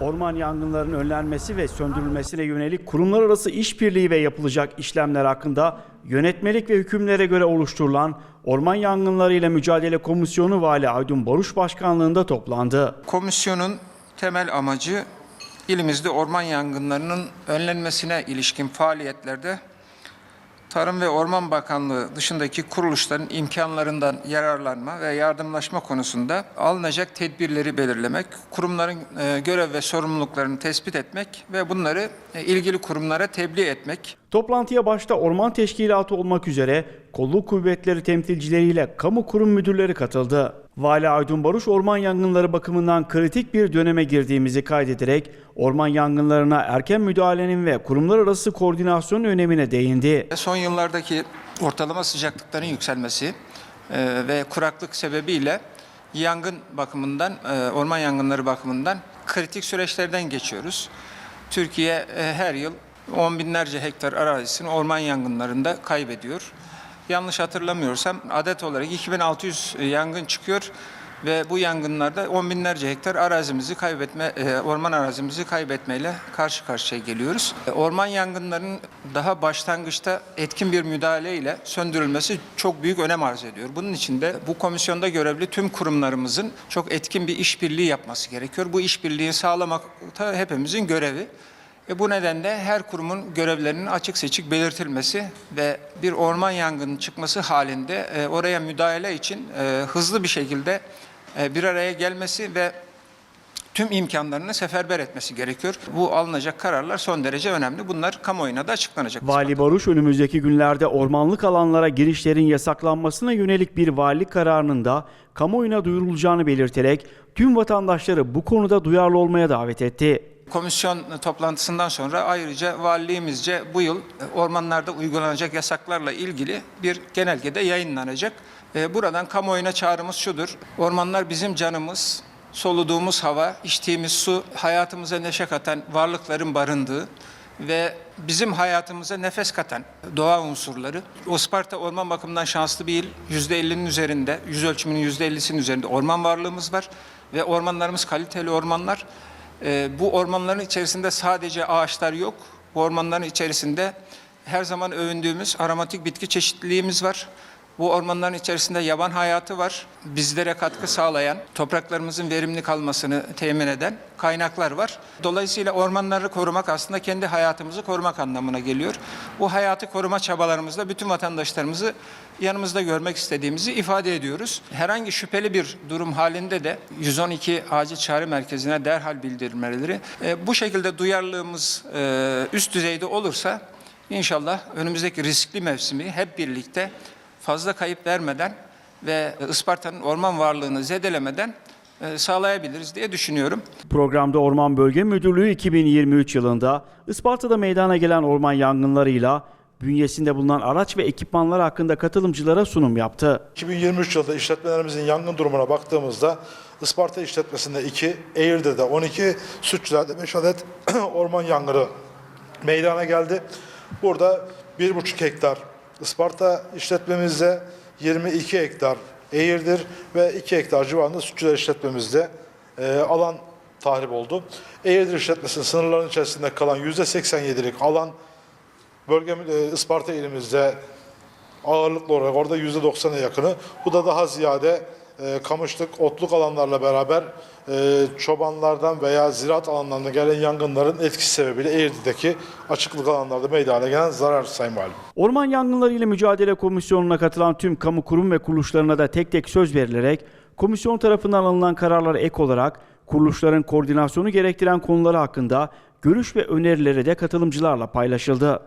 Orman yangınlarının önlenmesi ve söndürülmesine yönelik kurumlar arası işbirliği ve yapılacak işlemler hakkında yönetmelik ve hükümlere göre oluşturulan Orman Yangınları ile Mücadele Komisyonu Vali Aydın Baruş Başkanlığında toplandı. Komisyonun temel amacı ilimizde orman yangınlarının önlenmesine ilişkin faaliyetlerde Tarım ve Orman Bakanlığı dışındaki kuruluşların imkanlarından yararlanma ve yardımlaşma konusunda alınacak tedbirleri belirlemek, kurumların e, görev ve sorumluluklarını tespit etmek ve bunları e, ilgili kurumlara tebliğ etmek. Toplantıya başta Orman Teşkilatı olmak üzere kolluk kuvvetleri temsilcileriyle kamu kurum müdürleri katıldı. Vali Aydın Baruş orman yangınları bakımından kritik bir döneme girdiğimizi kaydederek orman yangınlarına erken müdahalenin ve kurumlar arası koordinasyonun önemine değindi. Son yıllardaki ortalama sıcaklıkların yükselmesi e, ve kuraklık sebebiyle yangın bakımından, e, orman yangınları bakımından kritik süreçlerden geçiyoruz. Türkiye e, her yıl on binlerce hektar arazisini orman yangınlarında kaybediyor. Yanlış hatırlamıyorsam adet olarak 2600 yangın çıkıyor ve bu yangınlarda on binlerce hektar arazimizi kaybetme, e, orman arazimizi kaybetmeyle karşı karşıya geliyoruz. E, Orman yangınlarının daha başlangıçta etkin bir müdahaleyle söndürülmesi çok büyük önem arz ediyor. Bunun için de bu komisyonda görevli tüm kurumlarımızın çok etkin bir işbirliği yapması gerekiyor. Bu işbirliği sağlamak da hepimizin görevi. E bu nedenle her kurumun görevlerinin açık seçik belirtilmesi ve bir orman yangının çıkması halinde e, oraya müdahale için e, hızlı bir şekilde e, bir araya gelmesi ve tüm imkanlarını seferber etmesi gerekiyor. Bu alınacak kararlar son derece önemli. Bunlar kamuoyuna da açıklanacak. Vali Baruş önümüzdeki günlerde ormanlık alanlara girişlerin yasaklanmasına yönelik bir valilik kararının da kamuoyuna duyurulacağını belirterek tüm vatandaşları bu konuda duyarlı olmaya davet etti. Komisyon toplantısından sonra ayrıca valiliğimizce bu yıl ormanlarda uygulanacak yasaklarla ilgili bir genelgede yayınlanacak. E, Buradan kamuoyuna çağrımız şudur. Ormanlar bizim canımız, soluduğumuz hava, içtiğimiz su, hayatımıza neşe katan varlıkların barındığı ve bizim hayatımıza nefes katan doğa unsurları. Isparta orman bakımından şanslı bir il. %50'nin üzerinde, yüz ölçümünün %50'sinin üzerinde orman varlığımız var. Ve ormanlarımız kaliteli ormanlar. Ee, bu ormanların içerisinde sadece ağaçlar yok. Bu ormanların içerisinde her zaman övündüğümüz aromatik bitki çeşitliliğimiz var. Bu ormanların içerisinde yaban hayatı var. Bizlere katkı sağlayan, topraklarımızın verimli kalmasını temin eden kaynaklar var. Dolayısıyla ormanları korumak aslında kendi hayatımızı korumak anlamına geliyor. Bu hayatı koruma çabalarımızda bütün vatandaşlarımızı yanımızda görmek istediğimizi ifade ediyoruz. Herhangi şüpheli bir durum halinde de 112 acil çağrı merkezine derhal bildirmeleri. E, bu şekilde duyarlılığımız e, üst düzeyde olursa inşallah önümüzdeki riskli mevsimi hep birlikte fazla kayıp vermeden ve Isparta'nın orman varlığını zedelemeden e, sağlayabiliriz diye düşünüyorum. Programda Orman Bölge Müdürlüğü 2023 yılında Isparta'da meydana gelen orman yangınlarıyla bünyesinde bulunan araç ve ekipmanlar hakkında katılımcılara sunum yaptı. 2023 yılında işletmelerimizin yangın durumuna baktığımızda Isparta işletmesinde 2, Eğirdir'de 12, Sütçüler'de 5 adet orman yangını meydana geldi. Burada 1,5 hektar Isparta işletmemizde 22 hektar Eğirdir ve 2 hektar civarında Sütçüler işletmemizde e, alan tahrip oldu. Eğirdir işletmesinin sınırlarının içerisinde kalan %87'lik alan bölge e, Isparta ilimizde ağırlıklı olarak orada yüzde 90'a yakını. Bu da daha ziyade e, kamışlık, otluk alanlarla beraber e, çobanlardan veya ziraat alanlarına gelen yangınların etkisi sebebiyle Eğirdir'deki açıklık alanlarda meydana gelen zarar sayın valim. Orman Yangınları ile Mücadele Komisyonu'na katılan tüm kamu kurum ve kuruluşlarına da tek tek söz verilerek komisyon tarafından alınan kararlara ek olarak kuruluşların koordinasyonu gerektiren konuları hakkında görüş ve önerileri de katılımcılarla paylaşıldı.